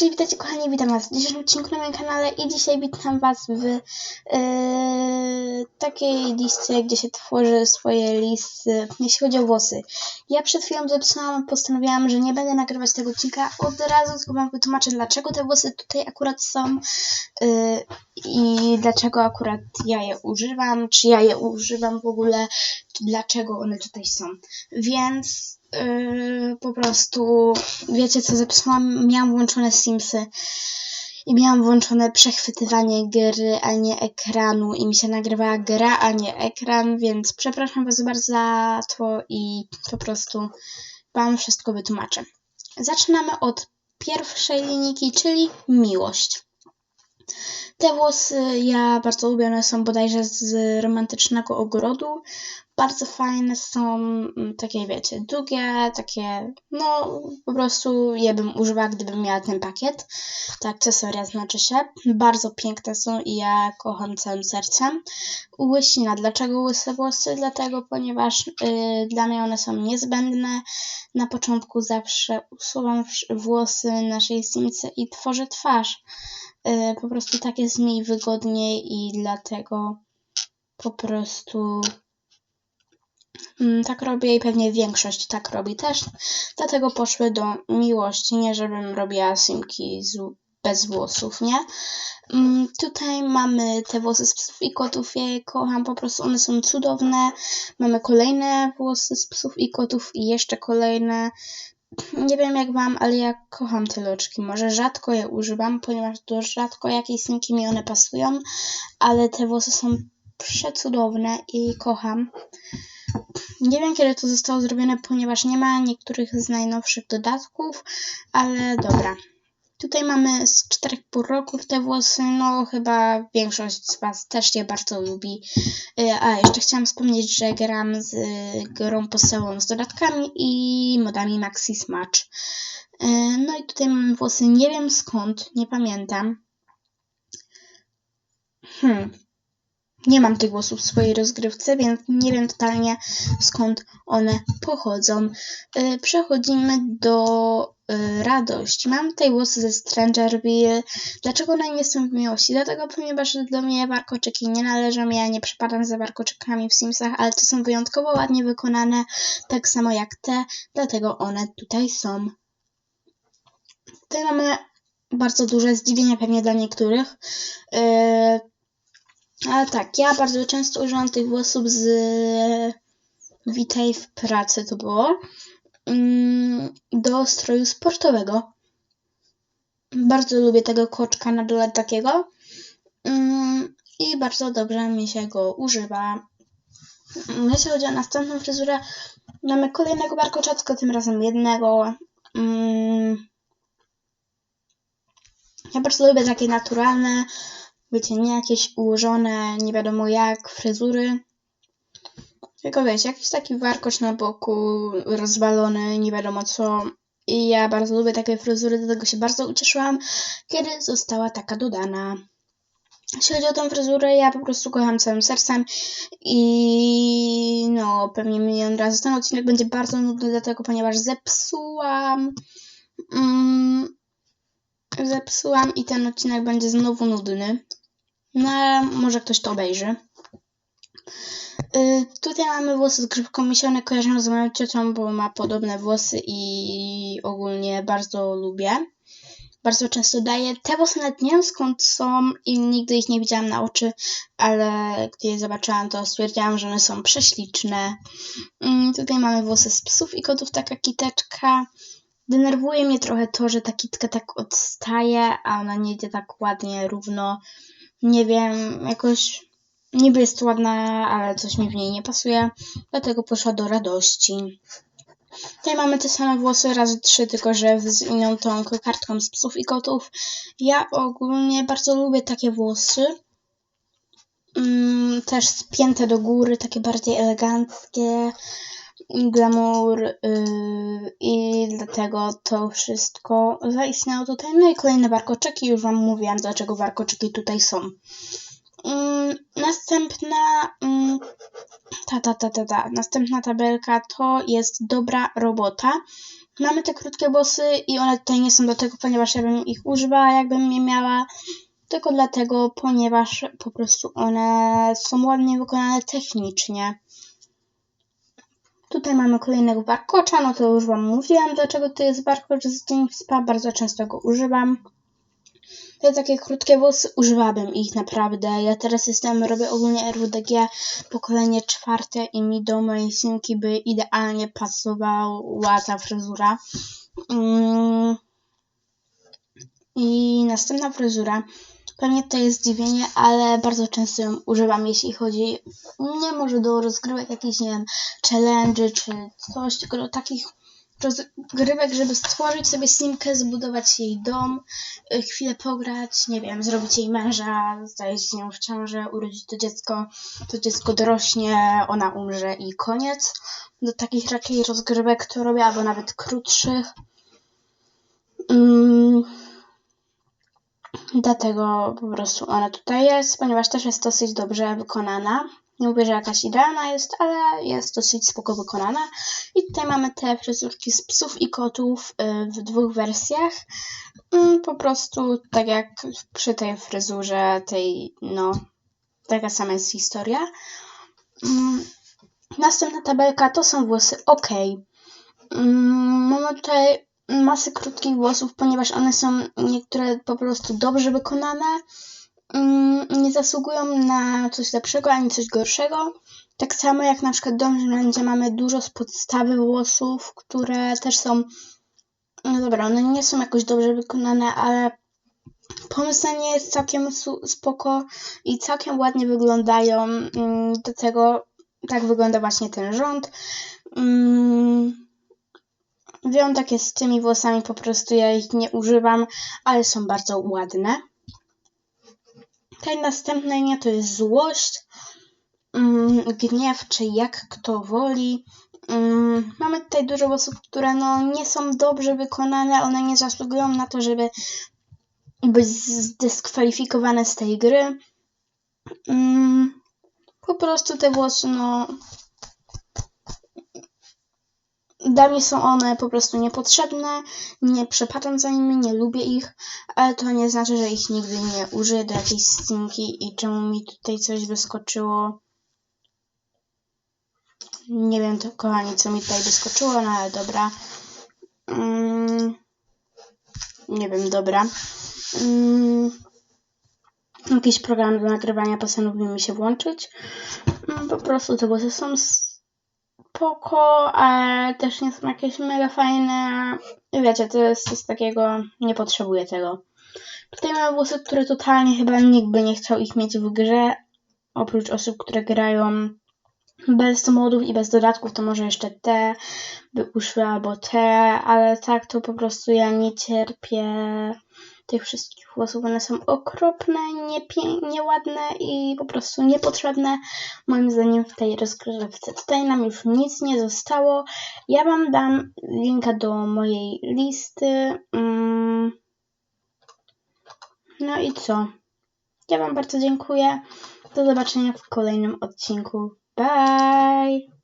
cześć, witajcie kochani, witam was w dzisiejszym odcinku na moim kanale i dzisiaj witam was w yy, takiej liście, gdzie się tworzy swoje listy, jeśli chodzi o włosy. Ja przed chwilą zepsułam, postanowiłam, że nie będę nagrywać tego odcinka od razu, tylko wam wytłumaczę, dlaczego te włosy tutaj akurat są yy, i dlaczego akurat ja je używam, czy ja je używam w ogóle, dlaczego one tutaj są. Więc Yy, po prostu, wiecie co zepsułam? Miałam włączone Simsy i miałam włączone przechwytywanie gry, a nie ekranu i mi się nagrywała gra, a nie ekran, więc przepraszam Was bardzo za to i po prostu Wam wszystko wytłumaczę. Zaczynamy od pierwszej linijki, czyli miłość. Te włosy ja bardzo lubię, one są bodajże z romantycznego ogrodu bardzo fajne są, mm, takie wiecie, długie, takie, no po prostu je bym używała, gdybym miała ten pakiet. To akcesoria znaczy się. Bardzo piękne są i ja kocham całym sercem. Łysina. Dlaczego łyse włosy? Dlatego, ponieważ yy, dla mnie one są niezbędne. Na początku zawsze usuwam włosy naszej simce i tworzę twarz. Yy, po prostu tak jest mi wygodniej i dlatego po prostu tak robię i pewnie większość tak robi też. Dlatego poszły do miłości, nie żebym robiła simki z, bez włosów, nie? Mm, tutaj mamy te włosy z psów i kotów, ja je kocham, po prostu one są cudowne. Mamy kolejne włosy z psów i kotów i jeszcze kolejne. Nie wiem jak wam, ale ja kocham te loczki. Może rzadko je używam, ponieważ do rzadko jakiej simki mi one pasują, ale te włosy są przecudowne i kocham. Nie wiem kiedy to zostało zrobione, ponieważ nie ma niektórych z najnowszych dodatków, ale dobra. Tutaj mamy z 4,5 roku te włosy, no chyba większość z Was też je bardzo lubi. Y, a jeszcze chciałam wspomnieć, że gram z grą posełą z dodatkami i modami Maxi Smatch. Y, no i tutaj mamy włosy, nie wiem skąd, nie pamiętam. Hmm, nie mam tych włosów w swojej rozgrywce, więc nie wiem totalnie skąd one pochodzą. Yy, przechodzimy do yy, radości. Mam tutaj włosy ze Strangerville. Dlaczego one nie są w miłości? Dlatego, ponieważ do mnie warkoczyki nie należą. Ja nie przepadam za warkoczykami w Simsach, ale te są wyjątkowo ładnie wykonane, tak samo jak te, dlatego one tutaj są. Tutaj mamy bardzo duże zdziwienie pewnie dla niektórych. Yy, ale tak, ja bardzo często używam tych włosów z Witaj w pracy to było mm, do stroju sportowego. Bardzo lubię tego koczka na dole takiego mm, i bardzo dobrze mi się go używa. Jeśli chodzi o następną fryzurę, mamy kolejnego barkoczacka, tym razem jednego. Mm, ja bardzo lubię takie naturalne, wiecie, nie jakieś ułożone, nie wiadomo jak, fryzury. Tylko wiecie, jakiś taki warkosz na boku, rozwalony, nie wiadomo co. I ja bardzo lubię takie fryzury, dlatego się bardzo ucieszyłam, kiedy została taka dodana. Jeśli chodzi o tą fryzurę, ja po prostu kocham całym sercem i no, pewnie milion razy ten odcinek będzie bardzo nudny, dlatego ponieważ zepsułam. Mm, zepsułam i ten odcinek będzie znowu nudny. No ale może ktoś to obejrzy. Yy, tutaj mamy włosy z grzybką. Mi się one z moją ciocią, bo ma podobne włosy i ogólnie bardzo lubię. Bardzo często daję. Te włosy nawet nie wiem skąd są i nigdy ich nie widziałam na oczy, ale gdy je zobaczyłam, to stwierdziłam, że one są prześliczne. Yy, tutaj mamy włosy z psów i kotów, taka kiteczka. Denerwuje mnie trochę to, że ta kitka tak odstaje, a ona nie idzie tak ładnie, równo nie wiem, jakoś niby jest ładna, ale coś mi w niej nie pasuje, dlatego poszła do radości. Tutaj mamy te same włosy razy trzy, tylko że z inną tą kartką z psów i kotów. Ja ogólnie bardzo lubię takie włosy. Mm, też spięte do góry, takie bardziej eleganckie glamour yy, i dlatego to wszystko zaistniało tutaj. No i kolejne warkoczyki, już Wam mówiłam dlaczego warkoczyki tutaj są. Yy, następna yy, ta, ta, ta, ta, ta, następna tabelka to jest dobra robota. mamy te krótkie włosy i one tutaj nie są do tego, ponieważ ja bym ich używała, jakbym je miała, tylko dlatego, ponieważ po prostu one są ładnie wykonane technicznie. Tutaj mamy kolejnego warkocza, no to już Wam mówiłam, dlaczego to jest warkocz z Game Spa, bardzo często go używam. Te takie krótkie włosy, używałabym ich naprawdę. Ja teraz jestem, robię ogólnie RWDG pokolenie czwarte i mi do mojej synki by idealnie pasowała ta fryzura. Mm. I następna fryzura. Pewnie to jest zdziwienie, ale bardzo często ją używam, jeśli chodzi nie może do rozgrywek jakichś, nie wiem, challenge czy coś, tylko do takich rozgrywek, żeby stworzyć sobie simkę, zbudować jej dom, y, chwilę pograć, nie wiem, zrobić jej męża, zajść z nią w ciążę, urodzić to dziecko, to dziecko dorośnie, ona umrze i koniec. Do takich raczej rozgrywek to robię, albo nawet krótszych. Mm. Dlatego po prostu ona tutaj jest, ponieważ też jest dosyć dobrze wykonana. Nie mówię, że jakaś idealna jest, ale jest dosyć spoko wykonana. I tutaj mamy te fryzurki z psów i kotów y, w dwóch wersjach. Mm, po prostu tak jak przy tej fryzurze, tej, no, taka sama jest historia. Mm, następna tabelka to są włosy OK. Mm, mamy tutaj masę krótkich włosów, ponieważ one są niektóre po prostu dobrze wykonane Mm, nie zasługują na coś lepszego ani coś gorszego. Tak samo jak na przykład Rzędzie mamy dużo z podstawy włosów, które też są, no dobra, one nie są jakoś dobrze wykonane, ale pomysł nie jest całkiem spoko i całkiem ładnie wyglądają. Mm, do tego tak wygląda właśnie ten rząd. Wiem, tak jest z tymi włosami, po prostu ja ich nie używam, ale są bardzo ładne. Tutaj następne imię to jest złość, mm, gniew, czy jak kto woli. Mm, mamy tutaj dużo osób, które no, nie są dobrze wykonane, one nie zasługują na to, żeby być zdyskwalifikowane z tej gry. Mm, po prostu te włosy, no, dla mnie są one po prostu niepotrzebne, nie przepadam za nimi, nie lubię ich, ale to nie znaczy, że ich nigdy nie użyję do jakiejś stinki i czemu mi tutaj coś wyskoczyło. Nie wiem, to kochani, co mi tutaj wyskoczyło, no ale dobra. Mm, nie wiem, dobra. Mm, jakiś program do nagrywania postanowił mi się włączyć. Mm, po prostu te włosy są spoko, ale też nie są jakieś mega fajne. Wiecie, to jest coś takiego, nie potrzebuję tego. Tutaj mamy włosy, które totalnie chyba nikt by nie chciał ich mieć w grze. Oprócz osób, które grają bez modów i bez dodatków, to może jeszcze te by uszły albo te, ale tak to po prostu ja nie cierpię tych wszystkich włosów. One są okropne, nieładne i po prostu niepotrzebne moim zdaniem w tej rozgrywce. Tutaj nam już nic nie zostało. Ja Wam dam linka do mojej listy. Mm. No i co? Ja Wam bardzo dziękuję. Do zobaczenia w kolejnym odcinku. Bye!